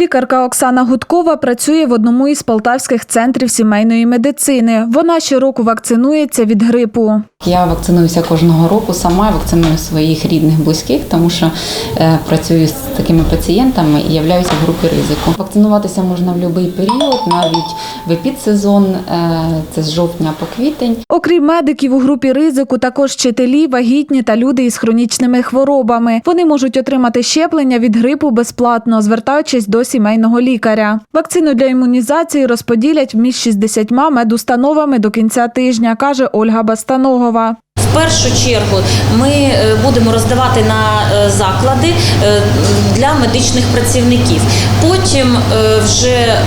Лікарка Оксана Гудкова працює в одному із полтавських центрів сімейної медицини. Вона щороку вакцинується від грипу. Я вакцинуюся кожного року сама, вакциную своїх рідних, близьких, тому що е, працюю з такими пацієнтами і являюся в групі ризику. Вакцинуватися можна в будь-який період, навіть в епідсезон, е, це з жовтня по квітень. Окрім медиків у групі ризику, також вчителі, вагітні та люди із хронічними хворобами. Вони можуть отримати щеплення від грипу безплатно, звертаючись до сімейного лікаря. Вакцину для імунізації розподілять між 60 медустановами до кінця тижня, каже Ольга Бастаногова. В першу чергу ми е, будемо роздавати на е, заклади е, для медичних працівників. Потім вже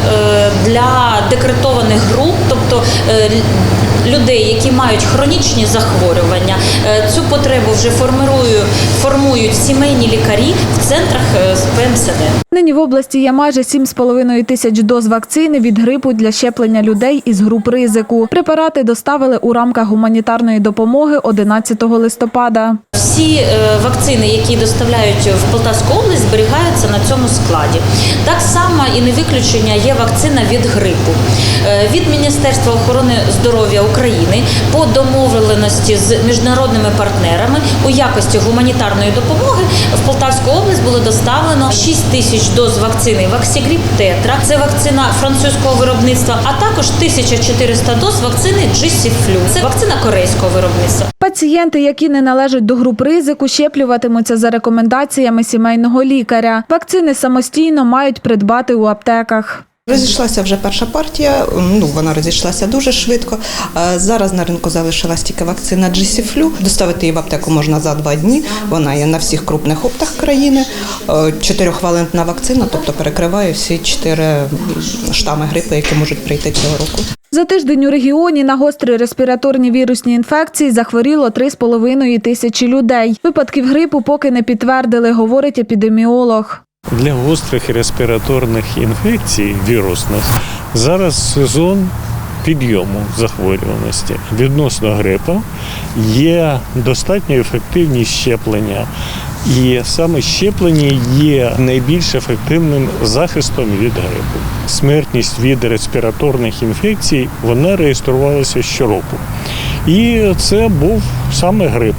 для декретованих груп, тобто людей, які мають хронічні захворювання, цю потребу вже формирують, формують сімейні лікарі в центрах е, ПМСД. Нині в області є майже 7,5 тисяч доз вакцини від грипу для щеплення людей із груп ризику. Препарати доставили у рамках гуманітарної допомоги 11 листопада. Всі е, вакцини, які доставляють в Полтавську область, зберігаються на цьому складі. Так само і не виключення є вакцина від грипу. Від Міністерства охорони здоров'я України по домовленості з міжнародними партнерами у якості гуманітарної допомоги в Полтавську область було доставлено 6 тисяч доз вакцини Ваксігріп Тетра. Це вакцина французького виробництва, а також 1400 доз вакцини GC-Flu. Це вакцина корейського виробництва. Пацієнти, які не належать до груп ризику, щеплюватимуться за рекомендаціями сімейного лікаря. Вакцини самостійно мають придбати у аптеках. Розійшлася вже перша партія, ну вона розійшлася дуже швидко. Зараз на ринку залишилась тільки вакцина GC-Flu. Доставити її в аптеку можна за два дні. Вона є на всіх крупних оптах країни. Е, Чотирьохвалентна вакцина, тобто перекриває всі чотири штами грипу, які можуть прийти цього року. За тиждень у регіоні на гострі респіраторні вірусні інфекції захворіло 3,5 тисячі людей. Випадків грипу поки не підтвердили, говорить епідеміолог. Для гострих респіраторних інфекцій вірусних зараз сезон підйому захворюваності відносно грипу є достатньо ефективні щеплення. І саме щеплення є найбільш ефективним захистом від грипу. Смертність від респіраторних інфекцій вона реєструвалася щороку. І це був саме грип.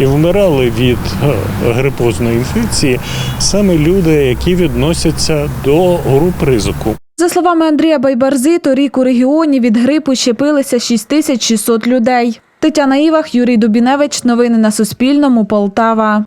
І вмирали від е, грипозної інфекції саме люди, які відносяться до груп ризику. За словами Андрія Байбарзи, торік у регіоні від грипу щепилися 6600 людей. Тетяна Івах, Юрій Дубіневич. Новини на Суспільному. Полтава.